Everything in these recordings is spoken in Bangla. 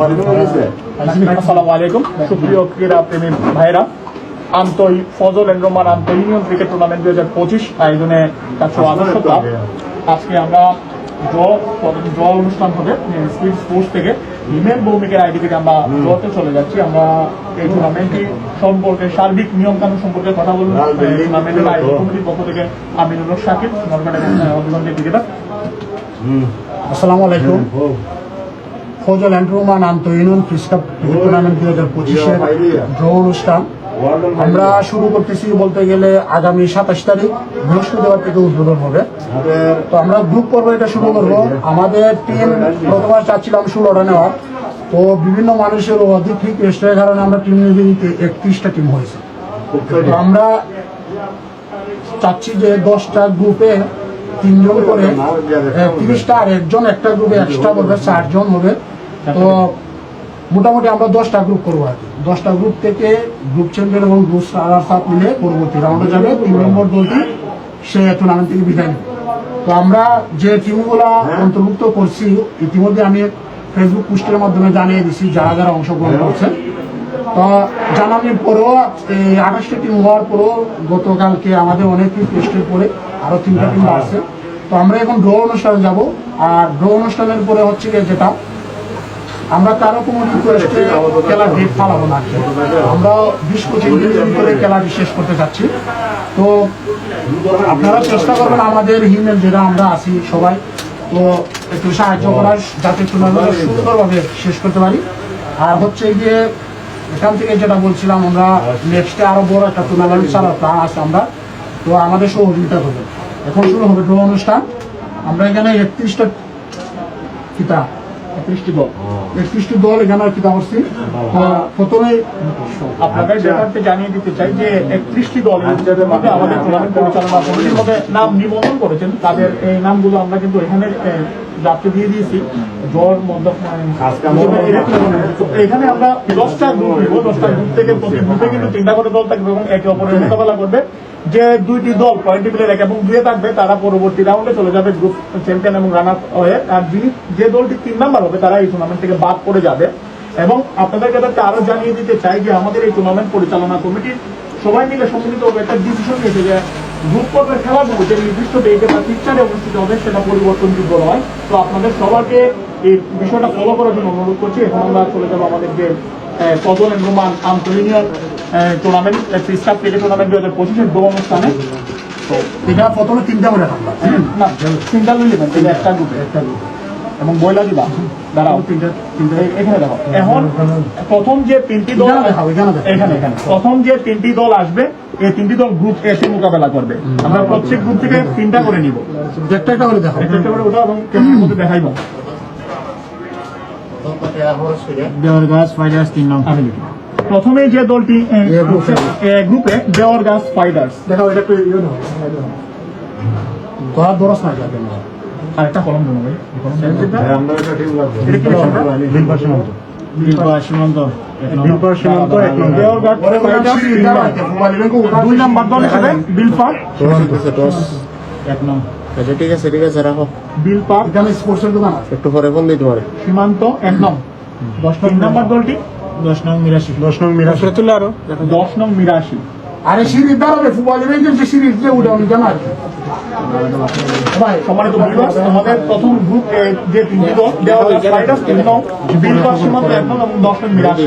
আসসালামু আলাইকুম। সুপ্রিয় ক্রীড়া প্রেমী ভাইরা আন্তই ফজল এন্ড রোমান আন্ত ইউনিয়ন ক্রিকেট টুর্নামেন্ট দুই হাজার পঁচিশ আয়োজনে চারশো আদর্শ ক্লাব আজকে আমরা ড্র ড্র অনুষ্ঠান হবে স্পিড স্পোর্টস থেকে। হিমেল ভৌমিকের আইডি থেকে আমরা ড্রতে চলে যাচ্ছি। আমরা এই টুর্নামেন্টটি সম্পর্কে সার্বিক নিয়ম কানুন সম্পর্কে কথা বলব। এই টুর্নামেন্টের আয়োজক কমিটির পক্ষ থেকে আমিনুল সাকিব ক্রিকেটার আসসালামু আলাইকুম। ফজল অ্যান্ড রোমান আন্ত ইউনিয়ন ফিস টুর্নামেন্ট দুই হাজার পঁচিশের ড্র অনুষ্ঠান। আমরা শুরু করতেছি বলতে গেলে আগামী সাতাশ তারিখ, বৃহস্পতিবার থেকে উদ্বোধন হবে। তো আমরা গ্রুপ পর্ব এটা শুরু করব। আমাদের টিম প্রথমে চাচ্ছিলাম ষোলোটা নেওয়ার। তো বিভিন্ন মানুষের অধিক রিকোয়েস্টের কারণে আমরা টিম নিয়ে একত্রিশটা টিম হয়েছে। তো আমরা চাচ্ছি যে দশটা গ্রুপে তিনজন করে তিরিশটা আর একজন একটা গ্রুপে এক্সট্রা করবে চারজন হবে। তো মোটামুটি আমরা দশটা গ্রুপ করব আর কি। দশটা গ্রুপ থেকে গ্রুপ চ্যাম্পিয়ন এবং গ্রুপ রানার্স আপ মিলে পরবর্তী রাউন্ডে যাবে। তিন নম্বর দলটি সে টুর্নামেন্ট থেকে বিদায় নেবে। তো আমরা যে টিমগুলো অন্তর্ভুক্ত করছি ইতিমধ্যে আমি ফেসবুক পোস্টের মাধ্যমে জানিয়ে দিছি যারা যারা অংশগ্রহণ করছে তো জানানোর পরেও এই আঠাশটা টিম হওয়ার পরেও গতকালকে আমাদের অনেক রিকোয়েস্টের পরে আরও তিনটা টিম আসছে তো আমরা এখন ড্র অনুষ্ঠানে যাব। আর ড্র অনুষ্ঠানের পরে হচ্ছে যেটা আমরা কারও কোনো রিকোয়েস্টে খেলার ডেট ফালাবো না আমরা বিশ পঁচিশ দিন করে খেলাটি শেষ করতে চাচ্ছি তো আপনারা চেষ্টা করবেন আমাদের হিমেল, যেটা আমরা আছি সবাই, তো একটু সাহায্য করার যাতে টুর্নামেন্ট সুন্দরভাবে শেষ করতে পারি। আর হচ্ছে গিয়ে এখান থেকে যেটা বলছিলাম, আমরা নেক্সটে আরও বড় একটা টুর্নামেন্ট চালার প্ল্যান আছে আমরা। তো আমাদের সহযোগিতা করবেন এখন শুরু হবে ড্র অনুষ্ঠান। আমরা এখানে একত্রিশটা কিতাব একত্রিশটি দল একত্রিশটি দল এখানে প্রথমে আপনাদের ব্যাপারটা জানিয়ে দিতে চাই যে একত্রিশটি দল আমাদের টুর্নামেন্ট পরিচালনা কমিটির মধ্যে নাম নিবন্ধন করেছেন। তাদের এই নামগুলো আমরা কিন্তু এখানে এ, যাত্রী দিয়ে দিয়েছি। জ্বর এখানে আমরা দশটা গ্রুপ নিব দশটা গ্রুপ থেকে প্রতি গ্রুপে কিন্তু তিনটা করে দল থাকবে এবং একে অপরের মোকাবেলা করবে। যে দুইটি দল পয়েন্ট টেবিলের এক এবং দুয়ে থাকবে তারা পরবর্তী রাউন্ডে চলে যাবে গ্রুপ চ্যাম্পিয়ন এবং রানার হয়ে। আর যিনি যে দলটি তিন নাম্বার হবে তারা এই টুর্নামেন্ট থেকে বাদ পড়ে যাবে। এবং আপনাদের কাছে আরও জানিয়ে দিতে চাই যে আমাদের এই টুর্নামেন্ট পরিচালনা কমিটির সবাই মিলে সম্মিলিত একটা ডিসিশন নিয়েছে যে গ্রুপ পর্বের খেলাগুলো যে নির্দিষ্ট ডেটে বা পিকচারে অনুষ্ঠিত হবে সেটা পরিবর্তনযোগ্য নয়। তো আপনাদের সবাইকে এই বিষয়টা ফলো করার জন্য অনুরোধ করছি। এখন আমরা চলে যাব আমাদের যে ফজল এন্ড রোমান আন্তঃইউনিয়ন টুর্নামেন্ট ফিস্টার ক্রিকেট টুর্নামেন্ট দু হাজার পঁচিশের দো অনুষ্ঠানে। তো এটা প্রথমে তিনটা করে না তিনটা এটা একটা গ্রুপে একটা গ্রুপ এবং বইলা দিবা। দাঁড়াও। এখানে দেখো। এখন প্রথম যে তিনটি দল এখানে এখানে দেখাও। এখানে এখানে। প্রথম যে তিনটি দল আসবে এই তিনটি দল গ্রুপ এসে মোকাবেলা করবে। আমরা প্রত্যেক গ্রুপ থেকে তিনটা করে নিব। একটা একটা করে দেখো একটা করে ওটা এবং মধ্যে দেখাইব। প্রথমে যে দলটি গ্রুপে। দেওয়ার গাছ ফাইটার্স দেখাও এটা একটু ইয়ে ধরা দরস না না আর একটা কলম দেবো ভাই। না? সীমান্ত। এক নম্বর। দেওয়ার গাছ ফাইটার্স তিন নাম্বার। দুই নাম্বার দল হিসেবে বিলপার এক নম্বর। আচ্ছা ঠিক আছে ঠিক আছে রাখো। বিলপার এখানে স্পোর্টসের দোকান একটু পরে ফোন দিই তোমারে সীমান্ত এক নং। দশ তিন নাম্বার দলটি? দশ নং মিরাশি। দশ নং মিরাশি। তুলে আরও দশ নং মিরাশি। আরে সিঁড়ি দাঁড়াবে ফুটবল ইভেন্টের যে সিঁড়ি যে উঠে আমি জানা আর ভাই সম্মানিত ভিউয়ার্স আমাদের প্রথম গ্রুপ যে তিনটি দল দেওয়া হয়েছে ফাইটার্স তিন নং বিলপার সীমান্ত এক নং এবং দশ নং মিরাশি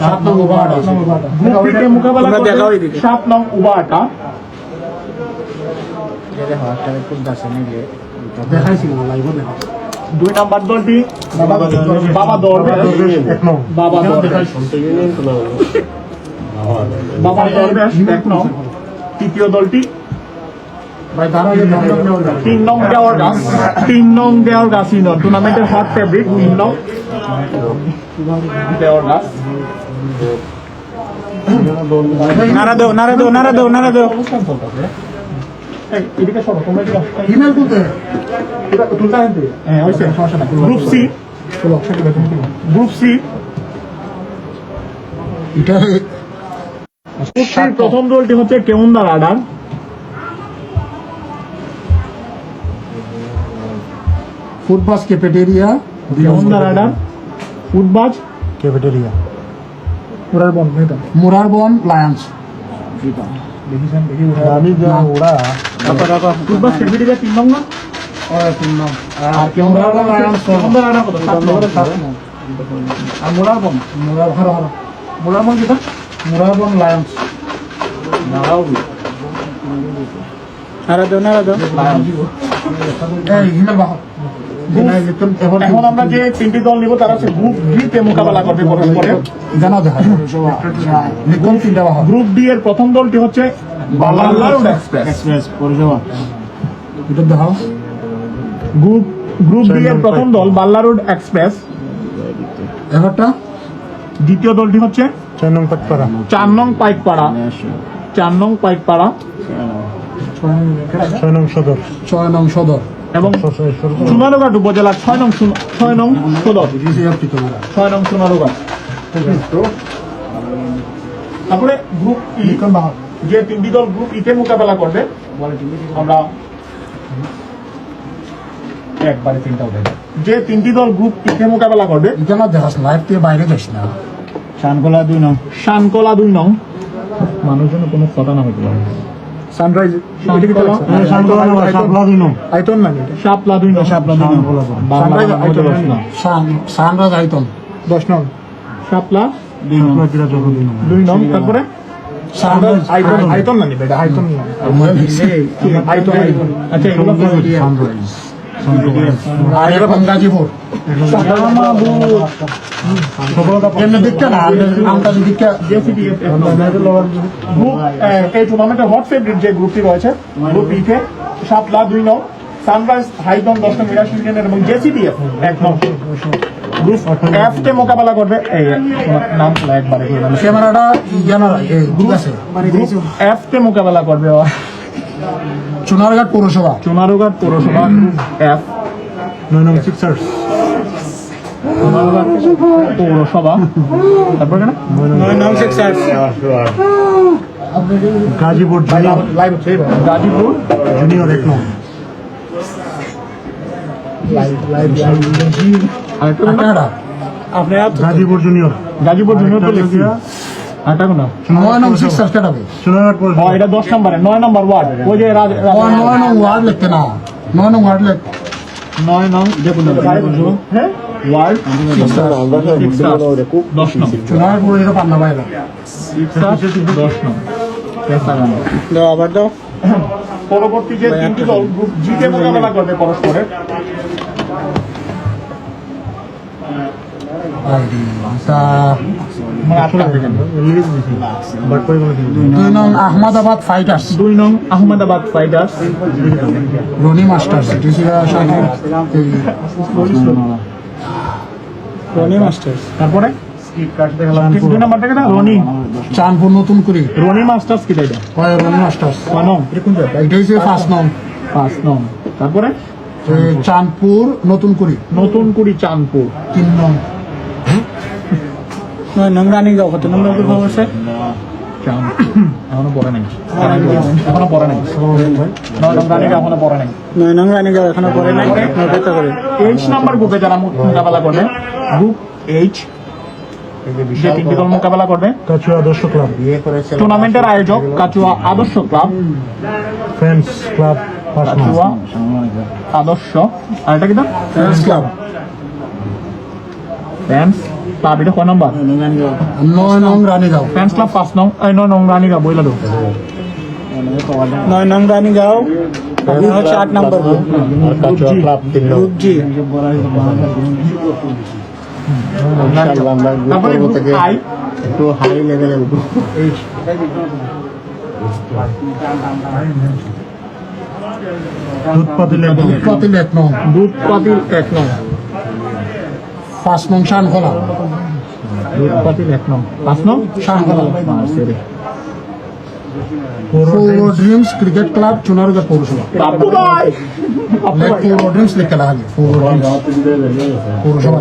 সাত নং ওভার গ্রুপ বি মোকাবেলা সাত নং উবাটা। দেখাইছি দুই নাম্বার দলটি বাবা নং। বাবা দরবেশ বাবা দরবেশ এক নং। তৃতীয় দলটি তিন নং দেওয়ার গাছ। তিন নং দেওয়ার গাছ। ইউনিয়ন টুর্নামেন্টের হট ফেভারিট তিন নং দেওয়ার গাছ। নারা দাও নারা দাও নারা দাও নারা দাও। এদিকে সরো তোমরা ইমেল তুলতে। এটা তুলতে আনতে। হ্যাঁ হয়েছে সমস্যা নাই গ্রুপ সি গ্রুপ সি এটা প্রথম দলটি হচ্ছে রাডার ক্যাফেটেরিয়া হোন্ডা রাইডার ফুটবাজ ক্যাফেটেরিয়া। মুরারবন লায়ন্স। দেখিছেন দেখি আমি যা ওরা তিন নং না? আর লায়ন্স নং। আর দাও দাও। এখন আমরা যে তিনটি দল নিব তারা হচ্ছে গ্রুপ ডি তে মোকাবেলা করবে পরস্পরে। জানা বাহক গ্রুপ ডি এর প্রথম দলটি হচ্ছে বাল্লারোড এক্সপ্রেস এক্সপ্রেস পরিষেবা এটা দেখাও। গ্রুপ গ্রুপ এর প্রথম দল বাল্লারোড এক্সপ্রেস এগারোটা? দ্বিতীয় দলটি হচ্ছে ছয় নং চার নং পাইকপাড়া। চার নং পাইকপাড়া। ছয় নং সদর। ছয় নং সদর। এবং সোনারোঘাট উপজেলার ছয় নং ছয় নং সদর। ছয় নং সোনারোঘাট তারপরে গ্রুপ যে তিনটি দল গ্রুপ ইতে মোকাবেলা করবে আমরা একবারে তিনটা উঠে যে তিনটি দল গ্রুপ ইতে মোকাবেলা করবে দেখাস লাইভ থেকে বাইরে যাস না শানকোলা দুই নং। শানকলা দুই নং। মানুষজন কোনো কথা না হইতে পারে। সানরাইজ শানকোলা দুই আইতন না। শাপলা দুই নং। শাপলা দুই নং। Sunrise আইতন না। আইতন দশ নং। শাপলা দুই নং। দুই নং। দুই নং তারপরে? না না আচ্ছা এগুলো সানরাইজ এই টুর্নামেন্টের হট ফেভারিট যে গ্রুপটি রয়েছে গ্রুপ ইতে শাপলা দুই নং সানরাইজ হাইদন দশ নং মিরাজ এবং জেসিডিএফ এক নং। গ্রুপ এফ তে মোকাবেলা করবে এই নাম তোলা একবারে। ক্যামেরাটা জানা আছে গ্রুপ এফ তে মোকাবেলা করবে চুনারঘাট পৌরসভা চুনারুঘাট পৌরসভা এফ নয় নং সিক্সার্স চুনারুঘাট পৌরসভা তারপর কেন নয় নং সিক্সার্স গাজীপুর গাজীপুর জুনিয়র এক নং গাজীপুর জুনিয়র গাজীপুর জুনিয়র তো লিখছি? নয় সিক্স ও এটা দশ নম্বরে। নয় নম্বর ওয়ার্ড ওই যে নয় নং ওয়ার্ড লিখতে না। নয় নং ওয়ার্ড লিখ। নয় নং হ্যাঁ? ওয়ার্ড দশ এটা পান্না বাইরা দশ নং। দাও আবার দাও। পরবর্তী যে তিনটি দল গ্রুপ জিতে মোকাবেলা করবে পরস্পরে তা দুই নং আহমদাবাদ ফাইটার্স দুই নং আহমেদাবাদ ফাইটার্স রনি মাস্টার্স এটি ছিল সাথে এই রনি মাস্টার্স। তারপরে? দুই নম্বর থেকে না রনি। চাঁদপুর নতুন করে। রনি মাস্টার্স কি এটা? কয় রনি মাস্টার্স। নং। এরকম এটা হচ্ছে পাঁচ নং। পাঁচ নং। তারপরে? চাঁদপুর নতুন করে। নতুন কুড়ি চাঁদপুর। তিন নং। নয় নং রানিং দাও কত নম্বর খবর আছে এখনও পড়ে নাই। এখনও পড়ে নাই। নয় নং রানিকে এখনও পড়ে নাই। নয় নং রানিং দাও এখনও পরে নাই। অপেক্ষা করে। এইচ নাম্বার গ্রুপে যারা মোকাবেলা করবে গ্রুপ এইচ মোকাবেলা করবে আদর্শ ক্লাব। টুর্নামেন্টের আয়োজক কাচুয়া আদর্শ ক্লাব। ফ্রেন্ডস ক্লাব কাচুয়া আদর্শ। আর এটা কি দাম ফ্রেন্ডস ক্লাব ফ্যান্স ক্লাব এটা কয় নম্বর নয় নং রানীগাঁও ফ্যান্স ক্লাব পাঁচ নং এই নয় নং রানিকা বইলা দেবো নয় নং রানিং দাও এটা হচ্ছে আট নম্বর তারপরে একটু হাই লেভেলের দুধ পাতিল এক নং। দুধ পাতিল এক নং। পাঁচ নং দুধ পাতিল এক নং। পাঁচ নং শানখোলা পৌর ড্রিমস ক্রিকেট ক্লাব চুনারঘাট পৌরসভা। পৌর ড্রিমস লিখে লাগে পৌর ড্রিমস পৌরসভা।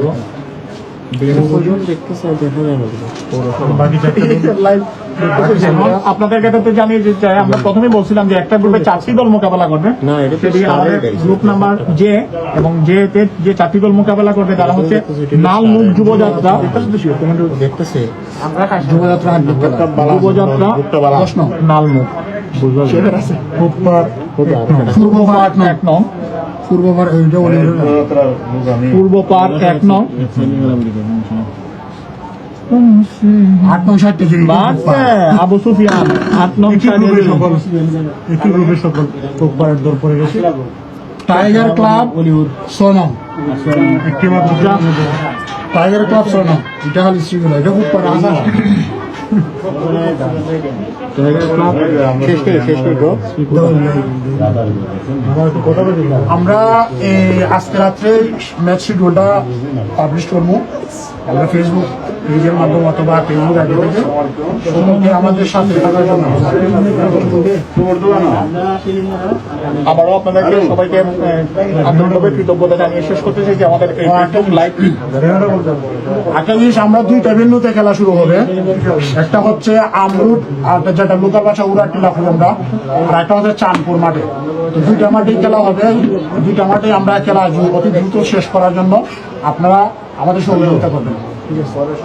আপনাদের কাছে তো জানিয়ে দিতে চাই আমরা প্রথমে বলছিলাম যে একটা গ্রুপে চারটি দল মোকাবেলা করবে। গ্রুপ নাম্বার জে এবং জে তে যে চারটি দল মোকাবেলা করবে তারা হচ্ছে যুবযাত্রা। দেখতেছে। পূর্ব পার্ট নং? এক নং। আট নং ষাট আবু সুফিয়ান আট নং সকল ফুটপারের দর পড়ে গেছে। টাইগার ক্লাব মাত্র টাইগার ক্লাব নং। এটা খালি শ্রীগুলো এটা খুব আমরা আজকে রাত্রে ম্যাচ শিডিউলটা পাবলিশ করব। আমরা ফেসবুক পেজের মাধ্যমে অথবা থেকে সকলকে আমাদের সাথে থাকার জন্য। আবারও আপনাদেরকে সবাইকে আন্তরিকভাবে কৃতজ্ঞতা জানিয়ে শেষ করতে চাই যে আমাদের লাইভ একটা জিনিস আমরা দুইটা ভেন্যুতে খেলা শুরু হবে। একটা হচ্ছে আমরুট আর যেটা লোকাল ভাষা উড়া টিলা আমরা আর একটা হচ্ছে চাঁদপুর মাঠে। তো দুইটা মাঠেই খেলা হবে। দুইটা মাঠে আমরা খেলা অতি দ্রুত শেষ করার জন্য আপনারা আমাদের সহযোগিতা করবেন। de fora.